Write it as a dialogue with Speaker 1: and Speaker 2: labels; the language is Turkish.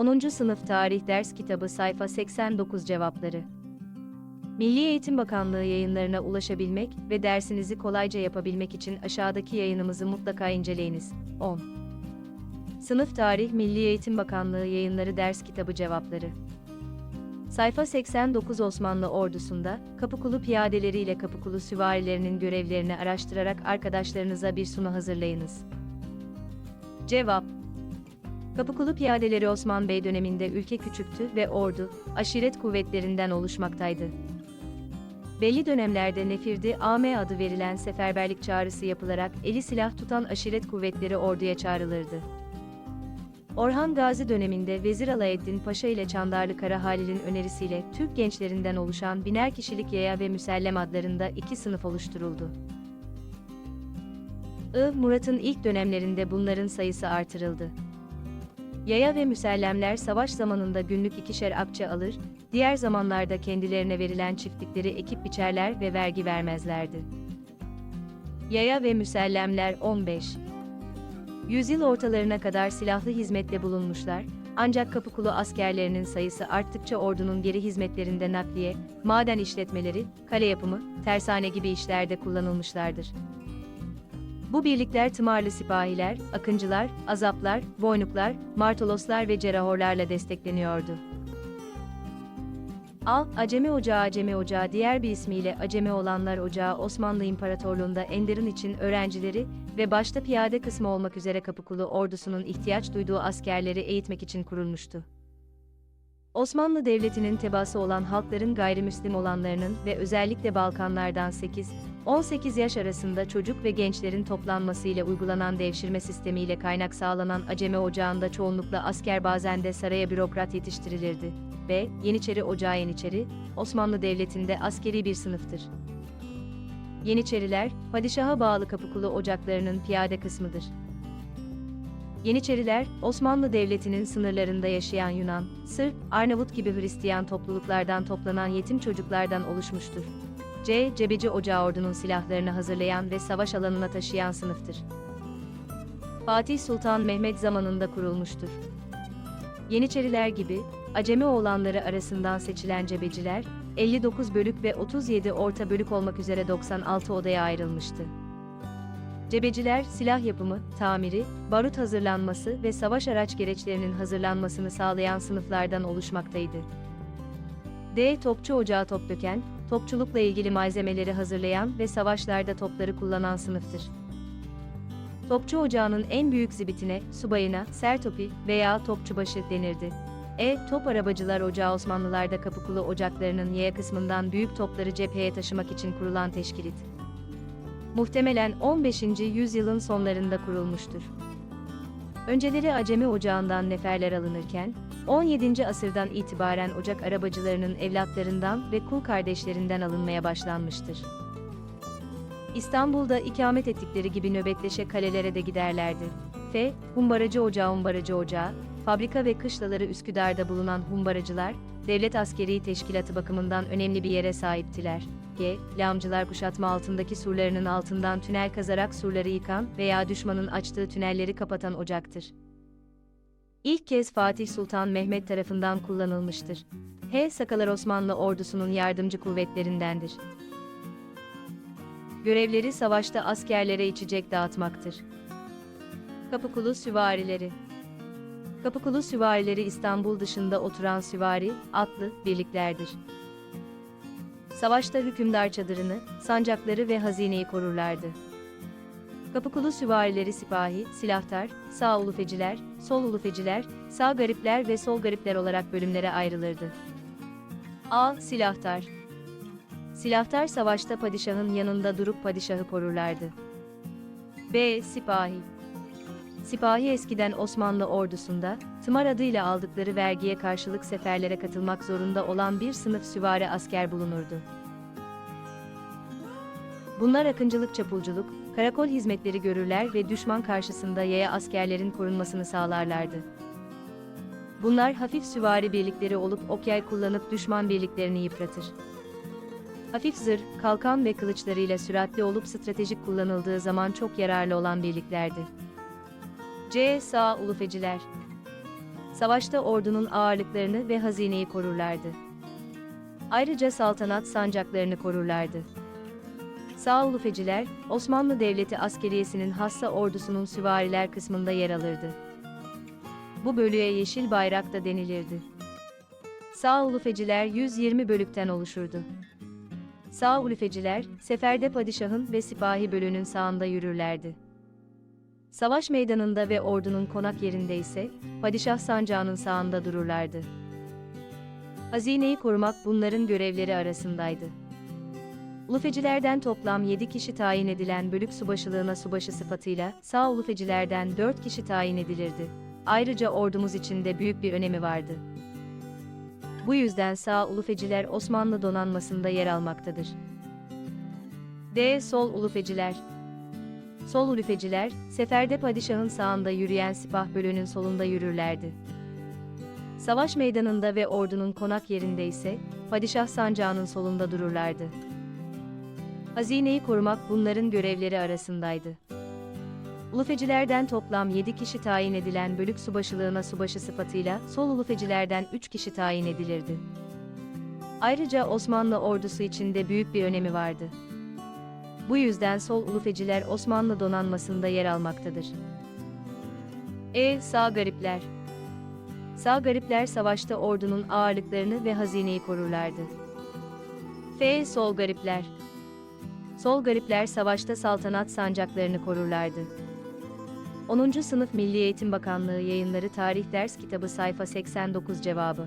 Speaker 1: 10. Sınıf Tarih Ders Kitabı Sayfa 89 Cevapları Milli Eğitim Bakanlığı yayınlarına ulaşabilmek ve dersinizi kolayca yapabilmek için aşağıdaki yayınımızı mutlaka inceleyiniz. 10. Sınıf Tarih Milli Eğitim Bakanlığı Yayınları Ders Kitabı Cevapları Sayfa 89 Osmanlı Ordusu'nda, Kapıkulu piyadeleriyle Kapıkulu süvarilerinin görevlerini araştırarak arkadaşlarınıza bir sunu hazırlayınız. Cevap Kapıkulu piyadeleri Osman Bey döneminde ülke küçüktü ve ordu, aşiret kuvvetlerinden oluşmaktaydı. Belli dönemlerde Nefirdi AM adı verilen seferberlik çağrısı yapılarak eli silah tutan aşiret kuvvetleri orduya çağrılırdı. Orhan Gazi döneminde Vezir Alaeddin Paşa ile Çandarlı Kara Halil'in önerisiyle Türk gençlerinden oluşan biner kişilik yaya ve müsellem adlarında iki sınıf oluşturuldu. I. Murat'ın ilk dönemlerinde bunların sayısı artırıldı. Yaya ve müsellemler savaş zamanında günlük ikişer akçe alır, diğer zamanlarda kendilerine verilen çiftlikleri ekip biçerler ve vergi vermezlerdi. Yaya ve müsellemler 15 Yüzyıl ortalarına kadar silahlı hizmette bulunmuşlar, ancak Kapıkulu askerlerinin sayısı arttıkça ordunun geri hizmetlerinde nakliye, maden işletmeleri, kale yapımı, tersane gibi işlerde kullanılmışlardır. Bu birlikler tımarlı sipahiler, akıncılar, azaplar, boynuklar, martoloslar ve cerahorlarla destekleniyordu. Al, Acemi Ocağı Acemi Ocağı diğer bir ismiyle Acemi olanlar Ocağı Osmanlı İmparatorluğu'nda Enderun için öğrencileri ve başta piyade kısmı olmak üzere Kapıkulu ordusunun ihtiyaç duyduğu askerleri eğitmek için kurulmuştu. Osmanlı Devleti'nin tebaası olan halkların gayrimüslim olanlarının ve özellikle Balkanlardan 8, 18 yaş arasında çocuk ve gençlerin toplanmasıyla uygulanan devşirme sistemiyle kaynak sağlanan Aceme Ocağı'nda çoğunlukla asker bazen de saraya bürokrat yetiştirilirdi. B. Yeniçeri Ocağı Yeniçeri, Osmanlı Devleti'nde askeri bir sınıftır. Yeniçeriler, padişaha bağlı Kapıkulu ocaklarının piyade kısmıdır. Yeniçeriler, Osmanlı Devleti'nin sınırlarında yaşayan Yunan, Sırp, Arnavut gibi Hristiyan topluluklardan toplanan yetim çocuklardan oluşmuştur. C. Cebeci Ocağı ordunun silahlarını hazırlayan ve savaş alanına taşıyan sınıftır. Fatih Sultan Mehmet zamanında kurulmuştur. Yeniçeriler gibi, Acemi oğlanları arasından seçilen cebeciler, 59 bölük ve 37 orta bölük olmak üzere 96 odaya ayrılmıştı. Cebeciler, silah yapımı, tamiri, barut hazırlanması ve savaş araç gereçlerinin hazırlanmasını sağlayan sınıflardan oluşmaktaydı. D. Topçu ocağı top döken, topçulukla ilgili malzemeleri hazırlayan ve savaşlarda topları kullanan sınıftır. Topçu ocağının en büyük zibitine, subayına, sertopi veya topçubaşı denirdi. E. Top arabacılar ocağı Osmanlılarda Kapıkulu ocaklarının yaya kısmından büyük topları cepheye taşımak için kurulan teşkilit. Muhtemelen 15. yüzyılın sonlarında kurulmuştur. Önceleri Acemi Ocağı'ndan neferler alınırken, 17. asırdan itibaren ocak arabacılarının evlatlarından ve kul kardeşlerinden alınmaya başlanmıştır. İstanbul'da ikamet ettikleri gibi nöbetleşe kalelere de giderlerdi. F. Humbaracı Ocağı Humbaracı Ocağı, fabrika ve kışlaları Üsküdar'da bulunan humbaracılar, devlet askeri teşkilatı bakımından önemli bir yere sahiptiler. G. Lağımcılar kuşatma altındaki surlarının altından tünel kazarak surları yıkan veya düşmanın açtığı tünelleri kapatan ocaktır. İlk kez Fatih Sultan Mehmet tarafından kullanılmıştır. H. Sakalar Osmanlı ordusunun yardımcı kuvvetlerindendir. Görevleri savaşta askerlere içecek dağıtmaktır. Kapıkulu süvarileri Kapıkulu süvarileri İstanbul dışında oturan süvari, atlı birliklerdir. Savaşta hükümdar çadırını, sancakları ve hazineyi korurlardı. Kapıkulu süvarileri sipahi, silahtar, sağ ulufeciler, sol ulufeciler, sağ garipler ve sol garipler olarak bölümlere ayrılırdı. A. Silahtar Silahtar savaşta padişahın yanında durup padişahı korurlardı. B. Sipahi Sipahi eskiden Osmanlı ordusunda, tımar adıyla aldıkları vergiye karşılık seferlere katılmak zorunda olan bir sınıf süvari asker bulunurdu. Bunlar akıncılık çapulculuk, karakol hizmetleri görürler ve düşman karşısında yaya askerlerin korunmasını sağlarlardı. Bunlar hafif süvari birlikleri olup okyay kullanıp düşman birliklerini yıpratır. Hafif zırh, kalkan ve kılıçlarıyla süratli olup stratejik kullanıldığı zaman çok yararlı olan birliklerdi. C. Sağ ulufeciler Savaşta ordunun ağırlıklarını ve hazineyi korurlardı. Ayrıca saltanat sancaklarını korurlardı. Sağ ulufeciler, Osmanlı Devleti askeriyesinin hassa ordusunun süvariler kısmında yer alırdı. Bu bölüğe yeşil bayrak da denilirdi. Sağ ulufeciler 120 bölükten oluşurdu. Sağ ulufeciler, seferde padişahın ve sipahi bölüğünün sağında yürürlerdi. Savaş meydanında ve ordunun konak yerinde ise, padişah sancağının sağında dururlardı. Hazineyi korumak bunların görevleri arasındaydı. Ulufecilerden toplam 7 kişi tayin edilen bölük subaşılığına subaşı sıfatıyla, sağ ulufecilerden 4 kişi tayin edilirdi. Ayrıca ordumuz için de büyük bir önemi vardı. Bu yüzden sağ ulufeciler Osmanlı donanmasında yer almaktadır. D. Sol ulufeciler Sol ulufeciler, seferde padişahın sağında yürüyen sipah bölüğünün solunda yürürlerdi. Savaş meydanında ve ordunun konak yerinde ise, padişah sancağının solunda dururlardı. Hazineyi korumak bunların görevleri arasındaydı. Ulufecilerden toplam 7 kişi tayin edilen bölük subaşılığına subaşı sıfatıyla sol ulufecilerden 3 kişi tayin edilirdi. Ayrıca Osmanlı ordusu için de büyük bir önemi vardı. Bu yüzden sol ulufeciler Osmanlı donanmasında yer almaktadır. E. Sağ garipler Sağ garipler savaşta ordunun ağırlıklarını ve hazineyi korurlardı. F. Sol garipler Sol garipler savaşta saltanat sancaklarını korurlardı. 10. Sınıf Milli Eğitim Bakanlığı Yayınları Tarih Ders Kitabı Sayfa 89 Cevabı